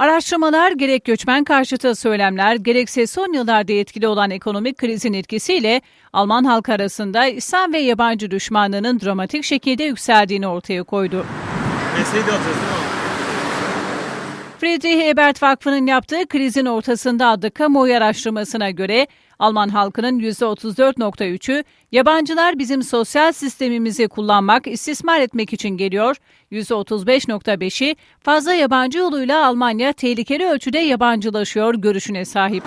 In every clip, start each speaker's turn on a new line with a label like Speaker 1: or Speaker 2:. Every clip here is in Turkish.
Speaker 1: Araştırmalar gerek göçmen karşıtı söylemler gerekse son yıllarda etkili olan ekonomik krizin etkisiyle Alman halkı arasında İslam ve yabancı düşmanlığının dramatik şekilde yükseldiğini ortaya koydu.
Speaker 2: Mesleği de atacağız değil mi?
Speaker 1: Friedrich Ebert Vakfı'nın yaptığı Krizin Ortasında adlı kamuoyu araştırmasına göre Alman halkının %34.3'ü yabancılar bizim sosyal sistemimizi kullanmak, istismar etmek için geliyor. %35.5'i fazla yabancı yoluyla Almanya tehlikeli ölçüde yabancılaşıyor görüşüne sahip.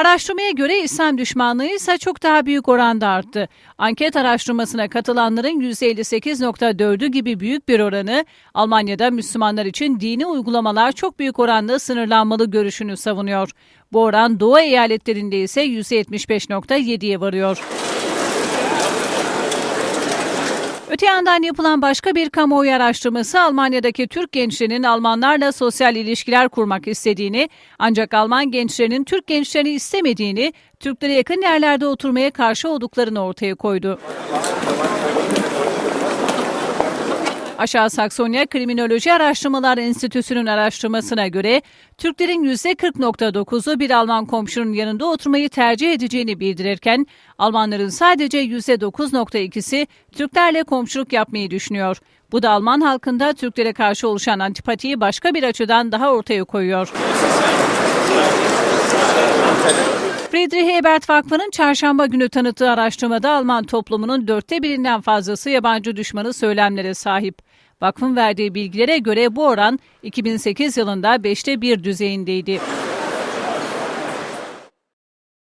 Speaker 1: Araştırmaya göre İslam düşmanlığı ise çok daha büyük oranda arttı. Anket araştırmasına katılanların %58.4'ü gibi büyük bir oranı Almanya'da Müslümanlar için dini uygulamalar çok büyük oranda sınırlanmalı görüşünü savunuyor. Bu oran Doğu eyaletlerinde ise %75.7'ye varıyor. Öte yandan yapılan başka bir kamuoyu araştırması Almanya'daki Türk gençlerinin Almanlarla sosyal ilişkiler kurmak istediğini ancak Alman gençlerinin Türk gençlerini istemediğini, Türklere yakın yerlerde oturmaya karşı olduklarını ortaya koydu. Aşağı Saksonya Kriminoloji Araştırmalar Enstitüsü'nün araştırmasına göre Türklerin %40.9'u bir Alman komşunun yanında oturmayı tercih edeceğini bildirirken Almanların sadece %9.2'si Türklerle komşuluk yapmayı düşünüyor. Bu da Alman halkında Türklere karşı oluşan antipatiyi başka bir açıdan daha ortaya koyuyor. Friedrich Ebert Vakfı'nın çarşamba günü tanıttığı araştırmada Alman toplumunun dörtte birinden fazlası yabancı düşmanı söylemlere sahip. Vakfın verdiği bilgilere göre bu oran 2008 yılında 5'te 1 düzeyindeydi.